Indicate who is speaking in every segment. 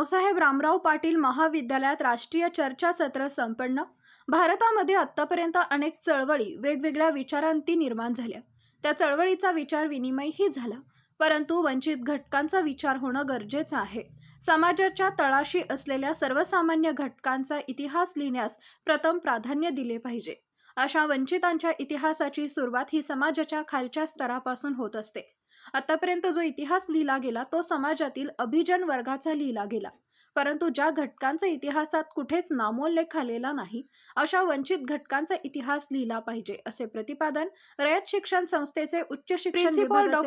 Speaker 1: रावसाहेब रामराव पाटील महाविद्यालयात राष्ट्रीय चर्चासत्र संपन्न. भारतामध्ये आत्तापर्यंत अनेक चळवळी वेगवेगळ्या विचारांती निर्माण झाल्या. त्या चळवळीचा विचार विनिमयही झाला. परंतु वंचित घटकांचा विचार होणं गरजेचं आहे. समाजाच्या तळाशी असलेल्या सर्वसामान्य घटकांचा इतिहास लिहिण्यास प्रथम प्राधान्य दिले पाहिजे. अशा वंचितांच्या इतिहासाची सुरुवात ही समाजाच्या खालच्या स्तरापासून होत असते. आतापर्यंत जो इतिहास लिहिला गेला तो समाजातील अभिजन वर्गाचा लिहिला गेला. परंतु ज्या घटकांचा इतिहासात कुठेच नामोल्लेख आलेला नाही अशा वंचित घटकांचा इतिहास लिहिला पाहिजे असे प्रतिपादन रयत शिक्षण संस्थेचे उच्च शिक्षण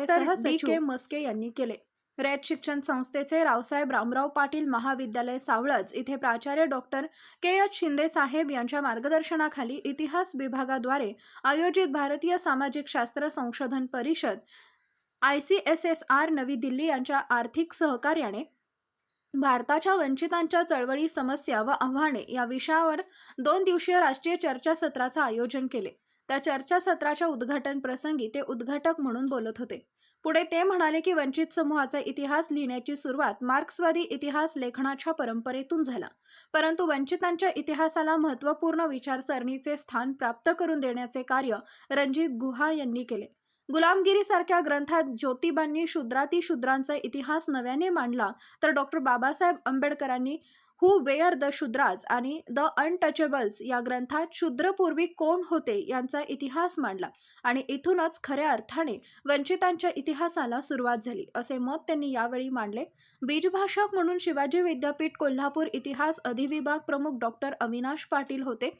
Speaker 1: सहसचिव के मस्के यांनी केले. रयत शिक्षण संस्थेचे रावसाहेब रामराव पाटील महाविद्यालय सावळज इथे प्राचार्य डॉक्टर के एच शिंदे साहेब यांच्या मार्गदर्शनाखाली इतिहास विभागाद्वारे आयोजित भारतीय सामाजिक शास्त्र संशोधन परिषद I C S S R नवी दिल्ली यांच्या आर्थिक सहकार्याने भारताच्या वंचितांच्या चळवळी समस्या व आव्हाने या विषयावर दोन दिवसीय राष्ट्रीय चर्चासत्राचं आयोजन केले. त्या चर्चासत्राच्या उद्घाटन प्रसंगी ते उद्घाटक म्हणून बोलत होते. पुढे ते म्हणाले की वंचित समूहाचा इतिहास लिहिण्याची सुरुवात मार्क्सवादी इतिहास लेखनाच्या परंपरेतून झाला. परंतु वंचितांच्या इतिहासाला महत्त्वपूर्ण विचारसरणीचे स्थान प्राप्त करून देण्याचे कार्य रणजित गुहा यांनी केले. गुलामगिरीसारख्या ग्रंथात ज्योतिबांनी शूद्राती शूद्रांचा इतिहास नव्याने मांडला. तर डॉक्टर बाबासाहेब आंबेडकरांनी हु. वेअर द शूद्राज आणि द अनटचेबल्स या ग्रंथात शूद्रपूर्वी कोण होते यांचा इतिहास मांडला आणि इथूनच खऱ्या अर्थाने वंचितांच्या इतिहासाला सुरुवात झाली असे मत त्यांनी यावेळी मांडले. बीजभाषक म्हणून शिवाजी विद्यापीठ कोल्हापूर इतिहास अधिविभाग प्रमुख डॉक्टर अविनाश पाटील होते.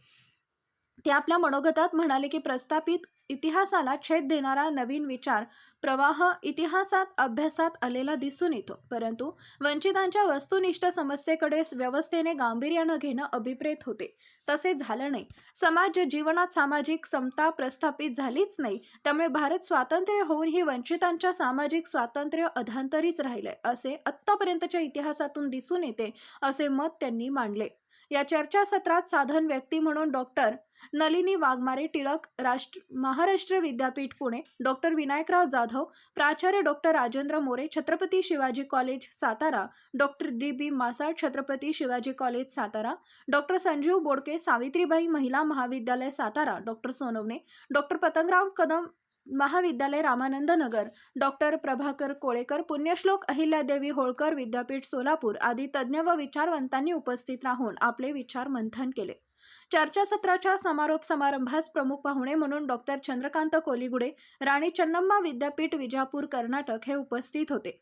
Speaker 1: ते आपल्या मनोगतात म्हणाले की प्रस्थापित इतिहासाला छेद देणारा नवीन विचार प्रवाह इतिहासात अभ्यासात आलेला दिसून येतो. परंतु वंचितांच्या वस्तुनिष्ठ समस्येकडे व्यवस्थेने गांभीर्यानं घेणं अभिप्रेत होते. तसे झालं नाही. समाज जीवनात सामाजिक समता प्रस्थापित झालीच नाही. त्यामुळे भारत स्वातंत्र्य होऊनही वंचितांच्या सामाजिक स्वातंत्र्य अधांतरीच राहिले असे आत्तापर्यंतच्या इतिहासातून दिसून येते असे मत त्यांनी मांडले. या चर्चासत्रात साधन व्यक्ती म्हणून डॉक्टर नलिनी वाघमारे टिळक राष्ट्र महाराष्ट्र विद्यापीठ पुणे डॉक्टर विनायकराव जाधव प्राचार्य doctor Rajendra More Chhatrapati Shivaji college Satara doctor D B Masal Chhatrapati Shivaji college Satara doctor Sanjeev Bodke Savitribai महिला महाविद्यालय सातारा डॉक्टर सोनवणे डॉक्टर पतंगराव कदम महाविद्यालय रामानंद नगर. डॉक्टर प्रभाकर कोळेकर पुण्यश्लोक अहिल्यादेवी होळकर विद्यापीठ सोलापूर आदी तज्ज्ञ व विचारवंतांनी उपस्थित राहून आपले विचार मंथन केले. चर्चासत्राच्या समारोप समारंभास प्रमुख पाहुणे म्हणून डॉक्टर चंद्रकांत कोलिगुडे राणी चन्नम्मा विद्यापीठ विजापूर कर्नाटक हे उपस्थित होते.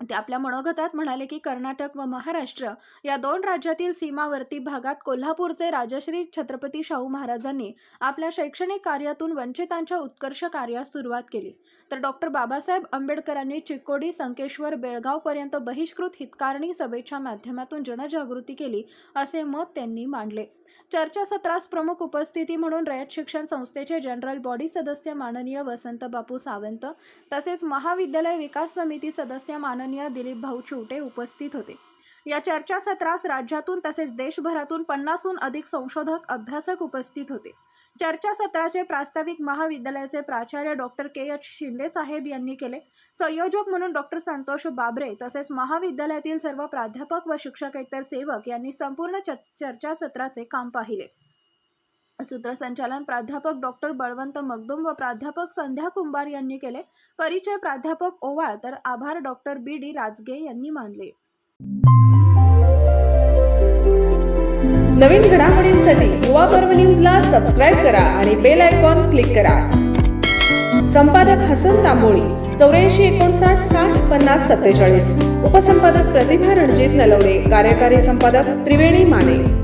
Speaker 1: ते आपल्या मनोगतात म्हणाले की कर्नाटक व महाराष्ट्र या दोन राज्यातील सीमावर्ती भागात कोल्हापूरचे राजश्री छत्रपती शाहू महाराजांनी आपल्या शैक्षणिक कार्यातून वंचितांच्या उत्कर्ष कार्यास सुरुवात केली. तर डॉक्टर बाबासाहेब आंबेडकरांनी चिकोडी संकेश्वर बेळगावपर्यंत बहिष्कृत हितकारणी सभेच्या माध्यमातून जनजागृती केली असे मत त्यांनी मांडले. चर्चासत्रास प्रमुख उपस्थिती म्हणून रयत शिक्षण संस्थेचे जनरल बॉडी सदस्य माननीय वसंत बापू सावंत तसेच महाविद्यालय विकास समिती सदस्य माननीय दिलीप भाऊ चिवटे उपस्थित होते. या चर्चासत्रास राज्यातून तसेच देशभरातून पन्नासहून अधिक संशोधक अभ्यासक उपस्थित होते. चर्चासत्राचे प्रास्ताविक महाविद्यालयाचे प्राचार्य डॉक्टर के. एच. शिंदे साहेब यांनी केले. संयोजक म्हणून डॉक्टर संतोष बाबरे तसेच महाविद्यालयातील सर्व प्राध्यापक व शिक्षकेतर सेवक यांनी संपूर्ण च चर्चासत्राचे काम पाहिले. सूत्रसंचालन प्राध्यापक डॉक्टर बळवंत मगदुम व प्राध्यापक संध्या कुंभार यांनी केले. परिचय प्राध्यापक ओवाळ तर आभार डॉक्टर बी डी राजगे यांनी मानले.
Speaker 2: नवीन घडामोडींसाठी युवा पर्व न्यूजला सबस्क्राईब करा आणि बेल आयकॉन क्लिक करा. संपादक हसन तांबोळी चौऱ्याऐंशी एकोणसाठ साठ पन्नास सत्तेचाळीस. उपसंपादक प्रतिभा रणजित नलवडे कार्यकारी संपादक त्रिवेणी माने.